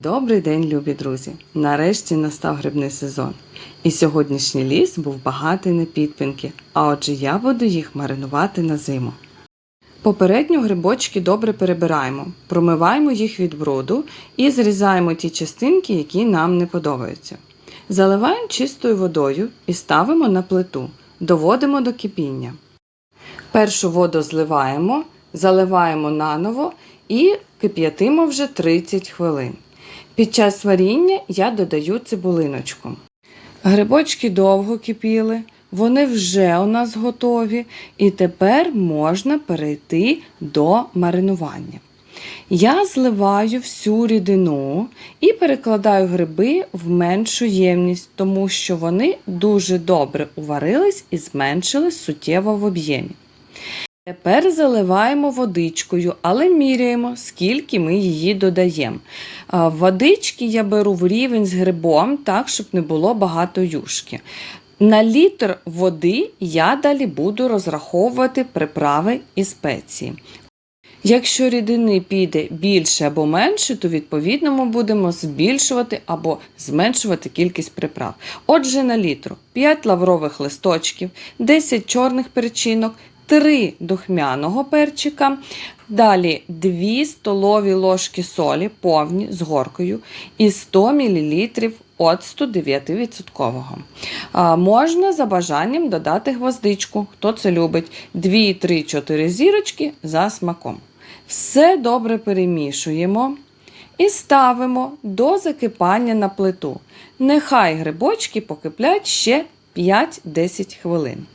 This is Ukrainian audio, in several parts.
Добрий день, любі друзі! Нарешті настав грибний сезон. І сьогоднішній ліс був багатий на підпинки, а отже я буду їх маринувати на зиму. Попередньо грибочки добре перебираємо, промиваємо їх від бруду і зрізаємо ті частинки, які нам не подобаються. Заливаємо чистою водою і ставимо на плиту, доводимо до кипіння. Першу воду зливаємо, заливаємо наново і кип'ятимо вже 30 хвилин. Під час варіння я додаю цибулиночку. Грибочки довго кипіли, вони вже у нас готові, і тепер можна перейти до маринування. Я зливаю всю рідину і перекладаю гриби в меншу ємність, тому що вони дуже добре уварились і зменшились суттєво в об'ємі. Тепер заливаємо водичкою, але міряємо, скільки ми її додаємо. Водички я беру в рівень з грибом, так, щоб не було багато юшки. На літр води я далі буду розраховувати приправи і спеції. Якщо рідини піде більше або менше, то відповідно ми будемо збільшувати або зменшувати кількість приправ. Отже, на літру 5 лаврових листочків, 10 чорних перчинок, 3 духмяного перчика, далі 2 столові ложки солі повні з горкою і 100 мл оцту 9%. А, можна за бажанням додати гвоздичку, хто це любить, 2, 3, 4 зірочки за смаком. Все добре перемішуємо і ставимо до закипання на плиту. Нехай грибочки покиплять ще 5-10 хвилин.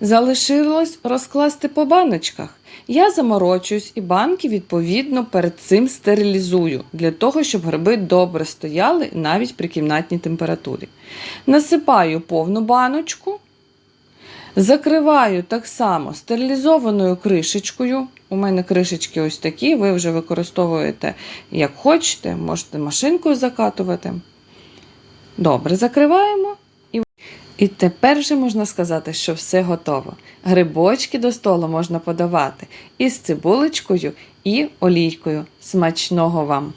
Залишилось розкласти по баночках. Я заморочуюсь і банки, відповідно, перед цим стерилізую, для того, щоб гриби добре стояли навіть при кімнатній температурі. Насипаю повну баночку, закриваю так само стерилізованою кришечкою. У мене кришечки ось такі, ви вже використовуєте як хочете, можете машинкою закатувати. Добре, закриваємо. І тепер вже можна сказати, що все готово. Грибочки до столу можна подавати із цибулечкою і олійкою. Смачного вам!